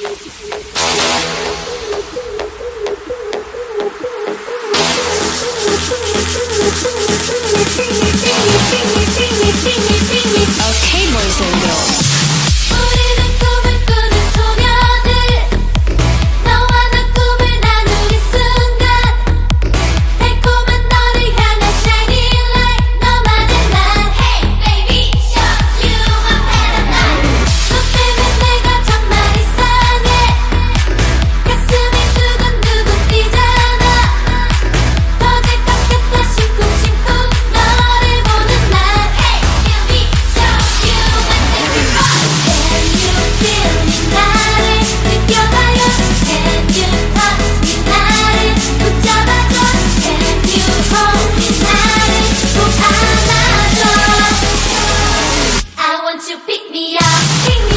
Sing it, sing it, sing it, sing it, sing it. me up.